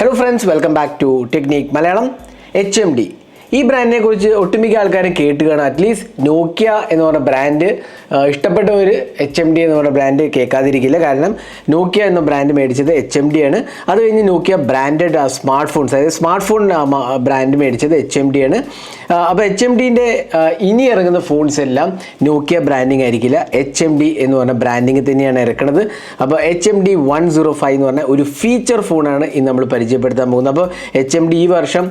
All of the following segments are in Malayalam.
Hello friends welcome back to technique Malayalam H M D ഈ ബ്രാൻഡിനെ കുറിച്ച് ഒട്ടുമിക്ക ആൾക്കാരും കേട്ട് കാണും അറ്റ്ലീസ്റ്റ് നോക്കിയ എന്ന് പറഞ്ഞ ബ്രാൻഡ് ഇഷ്ടപ്പെട്ടവർ എച്ച് എം ഡി എന്ന് പറഞ്ഞ ബ്രാൻഡ് കേൾക്കാതിരിക്കില്ല. കാരണം നോക്കിയ എന്ന ബ്രാൻഡ് മേടിച്ചത് എച്ച് എം ഡി ആണ്. അത് കഴിഞ്ഞ് നോക്കിയ ബ്രാൻഡഡ് സ്മാർട്ട് ഫോൺസ് അതായത് സ്മാർട്ട് ഫോൺ ബ്രാൻഡ് മേടിച്ചത് എച്ച് എം ഡി ആണ്. അപ്പോൾ എച്ച് എം ഡിന്റെ ഇനി ഇറങ്ങുന്ന ഫോൺസ് എല്ലാം നോക്കിയ ബ്രാൻഡിങ് ആയിരിക്കില്ല. എച്ച് എം ഡി എന്ന് പറഞ്ഞ ബ്രാൻഡിങ് തന്നെയാണ് ഇറക്കുന്നത് അപ്പോൾ H M D one zero five എന്ന് പറഞ്ഞ ഒരു ഫീച്ചർ ഫോണാണ് ഇന്ന് നമ്മൾ പരിചയപ്പെടുത്താൻ പോകുന്നത്. അപ്പോൾ എച്ച് എം ഡി ഈ വർഷം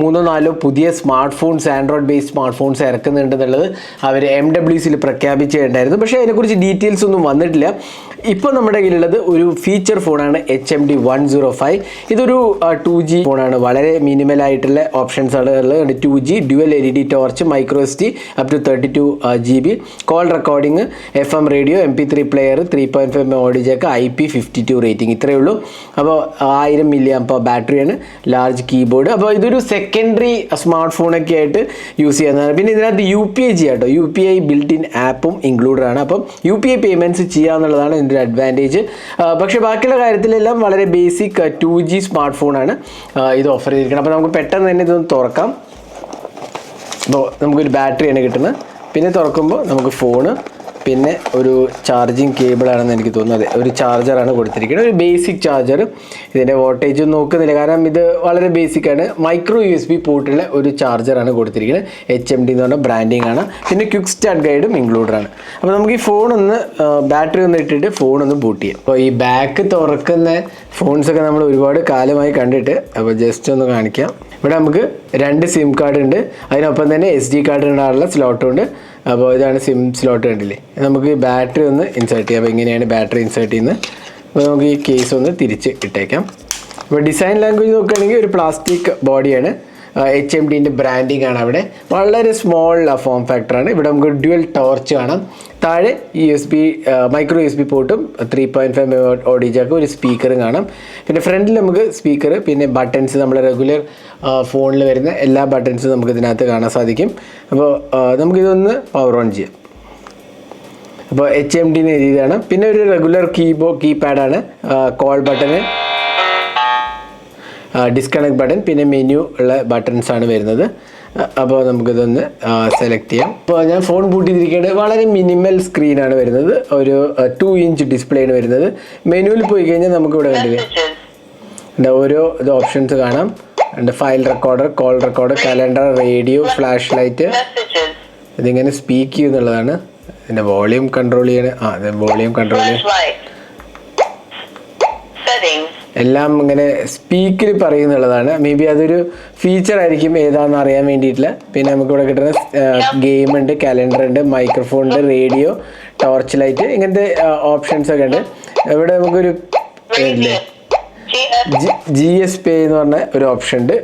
മൂന്നോ നാലോ പുതിയ smart phones Android based smart phones ഇറക്കുന്നുണ്ടെന്നുള്ളത് അവർ എം ഡബ്ല്യു സിയിൽ പ്രഖ്യാപിച്ചിട്ടുണ്ടായിരുന്നു. പക്ഷേ അതിനെക്കുറിച്ച് ഡീറ്റെയിൽസ് ഒന്നും വന്നിട്ടില്ല. ഇപ്പോൾ നമ്മുടെ കയ്യിലുള്ളത് ഒരു ഫീച്ചർ ഫോണാണ് H M D one zero five ഇതൊരു ടു ജി ഫോണാണ് വളരെ മിനിമൽ ആയിട്ടുള്ള ഓപ്ഷൻസ് ആണ് ഉള്ളത്. Two G dual L E D torch micro S D up to thirty two G B call recording F M radio M P three player three point five audio jack I P fifty two rating ഇത്രയേ ഉള്ളൂ. അപ്പോൾ ആയിരം മില്ലി അപ്പോൾ ബാറ്ററിയാണ് ലാർജ് കീബോർഡ് അപ്പോൾ ഇതൊരു സെക്കൻഡറി സ്മാർട്ട് ഫോണൊക്കെ ആയിട്ട് യൂസ് ചെയ്യുന്നതാണ് പിന്നെ ഇതിനകത്ത് യു പി ഐ ചെയ്യാം കേട്ടോ U P I built in ആപ്പും ഇൻക്ലൂഡഡ് ആണ്. അപ്പം യു പി ഐ പേയ്മെന്റ്സ് ചെയ്യുക എന്നുള്ളതാണ് ഒരു അഡ്വാന്റേജ് പക്ഷേ ബാക്കിയുള്ള കാര്യത്തിലെല്ലാം വളരെ ബേസിക് ടു ജി സ്മാർട്ട് ഫോണാണ് ഇത് ഓഫർ ചെയ്തിരിക്കുന്നത്. അപ്പോൾ നമുക്ക് പെട്ടെന്ന് തന്നെ ഇതൊന്ന് തുറക്കാം. നമുക്കൊരു ബാറ്ററിയാണ് കിട്ടുന്നത്. പിന്നെ തുറക്കുമ്പോൾ നമുക്ക് ഫോണ് പിന്നെ ഒരു ചാർജിങ് കേബിളാണെന്ന് എനിക്ക് തോന്നുന്നത്. ഒരു ചാർജറാണ് കൊടുത്തിരിക്കുന്നത്. ഒരു ബേസിക് ചാർജർ ഇതിന്റെ വോൾട്ടേജ് നോക്കുന്നില്ല. കാരണം ഇത് വളരെ ബേസിക് ആണ്. മൈക്രോ യു എസ് ബി പോർട്ടുള്ള ഒരു ചാർജറാണ് കൊടുത്തിരിക്കുന്നത്. എച്ച് എം ഡി എന്ന് പറഞ്ഞ ബ്രാൻഡിങ് ആണ്. പിന്നെ ക്വിക്ക് സ്റ്റാർട്ട് ഗൈഡും ഇൻക്ലൂഡാണ് അപ്പോൾ നമുക്ക് ഈ ഫോൺ ഒന്ന് ബാറ്ററി ഒന്ന് ഇട്ടിട്ട് ഫോൺ ഒന്ന് ബൂട്ട് ചെയ്യാം. അപ്പോൾ ഈ ബാക്ക് തുറക്കുന്ന ഫോൺസൊക്കെ നമ്മൾ ഒരുപാട് കാലമായി കണ്ടിട്ട് അപ്പോൾ ജസ്റ്റ് ഒന്ന് കാണിക്കാം. ഇവിടെ നമുക്ക് രണ്ട് സിം കാർഡ് ഉണ്ട്. അതിനൊപ്പം തന്നെ എസ് ഡി കാർഡ് ഇടാനുള്ള സ്ലോട്ടും ഉണ്ട്. അപ്പോൾ ഇതാണ് സിം സ്ലോട്ട് കണ്ടില്ലേ? നമുക്ക് ബാറ്ററി ഒന്ന് ഇൻസേർട്ട് ചെയ്യാം. അപ്പോൾ ഇങ്ങനെയാണ് ബാറ്ററി ഇൻസേർട്ട് ചെയ്യുന്നത്. അപ്പോൾ നമുക്ക് ഈ കേസ് ഒന്ന് തിരിച്ച് ഇട്ടേക്കാം. അപ്പോൾ ഡിസൈൻ ലാംഗ്വേജ് നോക്കുകയാണെങ്കിൽ ഒരു പ്ലാസ്റ്റിക് ബോഡിയാണ് എച്ച് എം ഡിന്റെ ബ്രാൻഡിങ് ആണ് അവിടെ. വളരെ സ്മോൾ ഫോം ഫാക്ടറാണ് ഇവിടെ നമുക്ക് ഡ്യുവൽ ടോർച്ച് കാണാം. താഴെ U S B micro U S B പോർട്ടും three point five audio ജാക്കും ഒരു സ്പീക്കറും കാണാം. പിന്നെ ഫ്രണ്ടിൽ നമുക്ക് സ്പീക്കർ പിന്നെ ബട്ടൺസ് നമ്മൾ റെഗുലർ ഫോണിൽ വരുന്ന എല്ലാ ബട്ടൺസും നമുക്ക് ഇതിനകത്ത് കാണാൻ സാധിക്കും. അപ്പോൾ നമുക്കിതൊന്ന് പവർ ഓൺ ചെയ്യാം. അപ്പോൾ എച്ച് എം ഡിന്ന് എഴുതിയതാണ്. പിന്നെ ഒരു റെഗുലർ കീബോ കീപാഡാണ് കോൾ ബട്ടണ് ഡിസ്കണക്ട് ബട്ടൺ പിന്നെ മെനു ഉള്ള ബട്ടൺസ് ആണ് വരുന്നത് അപ്പോൾ നമുക്കിതൊന്ന് സെലക്ട് ചെയ്യാം അപ്പോൾ ഞാൻ ഫോൺ ബൂട്ട് ചെയ്തിരിക്കുന്നത് വളരെ മിനിമൽ സ്ക്രീനാണ് വരുന്നത് ഒരു ടു ഇഞ്ച് ഡിസ്പ്ലേ ആണ് വരുന്നത് മെനുവിൽ പോയി കഴിഞ്ഞാൽ നമുക്കിവിടെ കണ്ടില്ലേ Messages. ഉണ്ട് ഓരോ ഇത് ഓപ്ഷൻസ് കാണാം ഉണ്ട് file recorder call recorder calendar radio flash light. ഇതിങ്ങനെ സ്പീക്ക് ചെയ്യുന്നുള്ളതാണ് പിന്നെ വോളിയം കൺട്രോൾ ചെയ്യണ ആ വോളിയം കൺട്രോൾ. Settings. എല്ലാം ഇങ്ങനെ സ്പീക്കിൽ പറയുന്നുള്ളതാണ്. മേ ബി അതൊരു ഫീച്ചർ ആയിരിക്കും ഏതാണെന്ന് അറിയാൻ വേണ്ടിയിട്ടില്ല. പിന്നെ നമുക്ക് ഇവിടെ കിട്ടുന്ന ഗെയിം ഉണ്ട് കലണ്ടർ ഉണ്ട് മൈക്രോഫോൺ ഉണ്ട് റേഡിയോ ടോർച്ച് ലൈറ്റ് ഇങ്ങനത്തെ ഓപ്ഷൻസ് ഒക്കെ ഉണ്ട്. ഇവിടെ നമുക്കൊരു ജി എസ് പേ എന്ന് പറഞ്ഞ ഒരു ഓപ്ഷൻ ഉണ്ട്.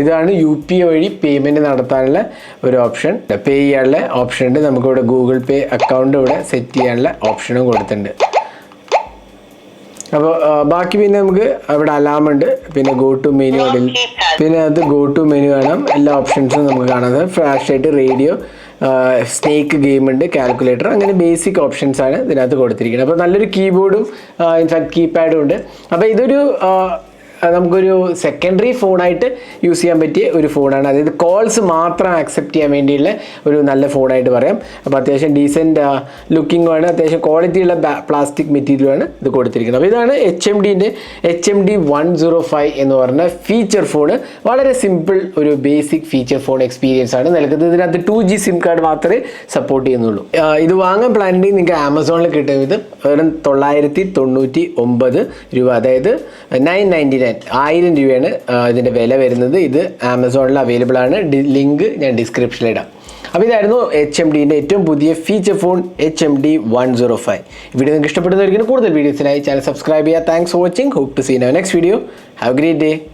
ഇതാണ് യു പി ഐ വഴി പേയ്മെന്റ് നടത്താനുള്ള ഒരു ഓപ്ഷൻ പേ ചെയ്യാനുള്ള ഓപ്ഷൻ ഉണ്ട്. നമുക്കിവിടെ ഗൂഗിൾ പേ അക്കൗണ്ട് ഇവിടെ സെറ്റ് ചെയ്യാനുള്ള ഓപ്ഷനും കൊടുത്തിട്ടുണ്ട്. അപ്പോൾ ബാക്കി പിന്നെ നമുക്ക് അവിടെ അലാം ഉണ്ട്. പിന്നെ ഗോ ടു മെനു അതിൽ പിന്നെ അത് ഗോ ടു മെനു കാണാം എല്ലാ ഓപ്ഷൻസും നമുക്ക് കാണാം. ഫ്ലാഷ് ആയിട്ട് റേഡിയോ സ്നേക്ക് ഗെയിം ഉണ്ട് കാൽക്കുലേറ്റർ അങ്ങനെ ബേസിക് ഓപ്ഷൻസ് ആണ് ഇതിനകത്ത് കൊടുത്തിരിക്കുന്നത്. അപ്പോൾ നല്ലൊരു കീബോർഡും ഇൻഫാക്ട് കീപാഡും ഉണ്ട്. അപ്പോൾ ഇതൊരു നമുക്കൊരു സെക്കൻഡറി ഫോണായിട്ട് യൂസ് ചെയ്യാൻ പറ്റിയ ഒരു ഫോണാണ് അതായത് കോൾസ് മാത്രം ആക്സെപ്റ്റ് ചെയ്യാൻ വേണ്ടിയുള്ള ഒരു നല്ല ഫോണായിട്ട് പറയാം. അപ്പോൾ അത്യാവശ്യം ഡീസന്റ് ലുക്കിംഗ് ആണ്. അത്യാവശ്യം ക്വാളിറ്റിയുള്ള പ്ലാസ്റ്റിക് മെറ്റീരിയലാണ് ഇത് കൊടുത്തിരിക്കുന്നത്. അപ്പോൾ ഇതാണ് H M ഡിന്റെ H M D one zero five എന്ന് പറഞ്ഞ ഫീച്ചർ ഫോണ് വളരെ സിമ്പിൾ ഒരു ബേസിക് ഫീച്ചർ ഫോൺ എക്സ്പീരിയൻസ് ആണ്. നൽകുന്നത് ഇതിനകത്ത് ടു ജി സിം കാർഡ് മാത്രമേ സപ്പോർട്ട് ചെയ്യുന്നുള്ളൂ. ഇത് വാങ്ങാൻ പ്ലാൻ ഉണ്ടെങ്കിൽ നിങ്ങൾക്ക് ആമസോണിൽ കിട്ടും ഇത്. വെറും തൊള്ളായിരത്തി തൊണ്ണൂറ്റി ഒമ്പത് രൂപ. അതായത് നയൻ നയന്റി നയൻ ആയിരം രൂപയാണ് ഇതിന്റെ വില വരുന്നത്. ഇത് ആമസോണിൽ അവൈലബിൾ ആണ്. ലിങ്ക് ഞാൻ ഡിസ്ക്രിപ്ഷനിൽ ഇടാം. അപ്പോൾ ഇതായിരുന്നു എച്ച് എം ഡിന്റെ ഏറ്റവും പുതിയ feature phone H M D one zero five video നിങ്ങൾക്ക് ഇഷ്ടപ്പെടുന്നതായിരിക്കും കൂടുതൽ വീഡിയോസിനായി ചാനൽ സബ്സ്ക്രൈബ് ചെയ്യുക. Thanks for watching hope to see no next video have great day